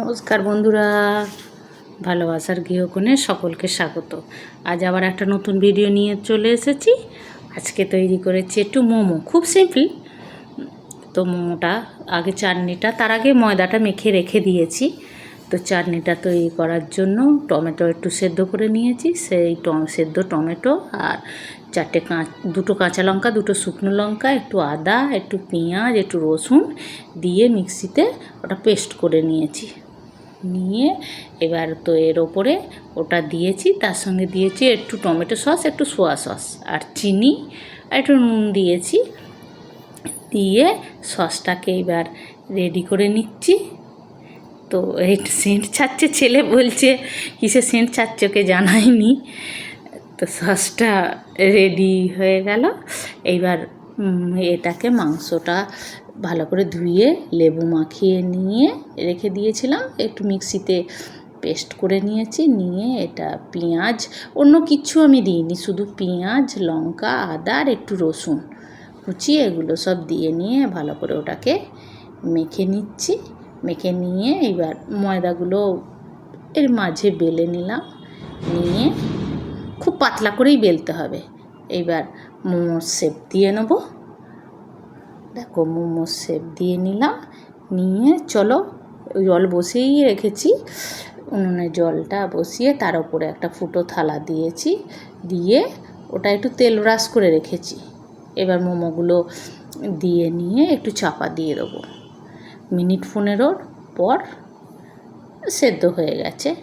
নমস্কার বন্ধুরা, ভালোবাসার গৃহকোণে সকলকে স্বাগত। আজ আবার একটা নতুন ভিডিও নিয়ে চলে এসেছি। আজকে তৈরি করেছি একটু মোমো, খুব সিম্পল তো মোমোটা, আগে চাটনিটা, তার আগে ময়দাটা মেখে রেখে দিয়েছি। তো চাটনিটা তৈরি করার জন্য টমেটো একটু সেদ্ধ করে নিয়েছি। সেই টম, সেদ্ধ টমেটো আর চারটে কাঁচ দুটো কাঁচা লঙ্কা, দুটো শুকনো লঙ্কা, একটু আদা, একটু পেঁয়াজ, একটু রসুন দিয়ে মিক্সিতে ওটা পেস্ট করে নিয়েছি। নিয়ে এবার তো এর ওপরে ওটা দিয়েছি, তার সঙ্গে দিয়েছি একটু টমেটো সস, একটু সোয়া সস আর চিনি আর একটু নুন দিয়েছি। দিয়ে সসটাকে এবার রেডি করে নিচ্ছি। তো এই সেন্ট ছাড়ছে, ছেলে বলছে কিসে সেন্ট ছাড়ছে ওকে জানায়নি তো সসটা রেডি হয়ে গেল। এইবার এটাকে মাংসটা ভালো করে ধুয়ে, লেবু মাখিয়ে নিয়ে রেখে দিয়েছিলাম। একটু মিক্সিতে পেস্ট করে নিয়েছি, নিয়ে এটা পেঁয়াজ, অন্য কিছু আমি দিইনি, শুধু পেঁয়াজ, লঙ্কা, আদা আর একটু রসুন কুচি, এগুলো সব দিয়ে নিয়ে ভালো করে ওটাকে মেখে নিচ্ছি। মেখে নিয়ে এবার ময়দাগুলো এর মাঝে বেলে নিলাম, নিয়ে খুব পাতলা করেই বেলতে হবে। এইবার মোমোর শেপ দিয়ে নেব। দেখো মোমো শেপ দিয়ে নিলাম। নিয়ে চলো, জল বসিয়েই রেখেছি। উনুনে জলটা বসিয়ে তার উপরে একটা ফুটো থালা দিয়েছি। দিয়ে ওটা একটু তেল ব্রাশ করে রেখেছি। এবার মোমোগুলো দিয়ে নিয়ে একটু চাপা দিয়ে দেবো। মিনিট পনেরোর পর সেদ্ধ হয়ে গেছে।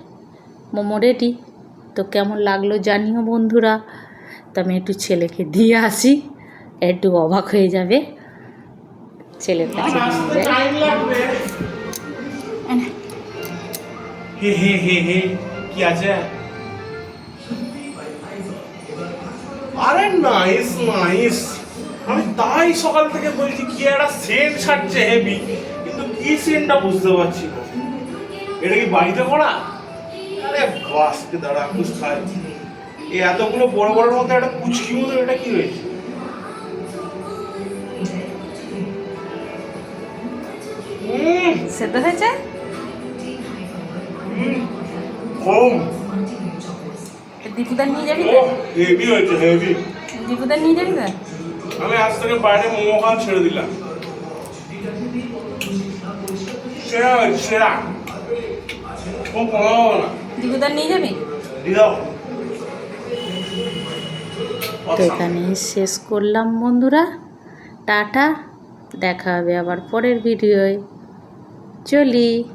মোমো রেডি। তো কেমন লাগল জানিও বন্ধুরা। তো আমি একটু ছেলেকে দিয়ে আসি। একটু অবাক হয়ে যাবে। ছেলের কাছে। নিয়ে যাই টাইম লাগবে। হে হে হে হে কি আছে? আরে নাইস নাইস। আমি তাই সকাল থেকে বলছি কি একটা সেন্ট ছাড়ছে হেভি কিন্তু কি সেন্টটা বুঝতে পারছি না। এটা কি বাড়িতে করা আরে বাসকে দাঁড়া কুছ খাই। এই এতগুলো বড় বড় মতো একটা কুচকি মতো এটা কি হয়েছে? সেদ্ধ হয়েছে? দীপুদার নিয়ে যাবি ও হেভি হয়েছে হেভি দীপুদার নিয়ে যাবি তো? আমি আজ থেকে বাইরে মোমো খাওয়া ছেড়ে দিলাম। সেরা হয়েছে সেরা। খুব কমাবো না। দীপুদার নিয়ে যাবি? দিদাও তো এখানেই শেষ করলাম বন্ধুরা। টাটা। দেখা হবে আবার পরের ভিডিওয়। 这里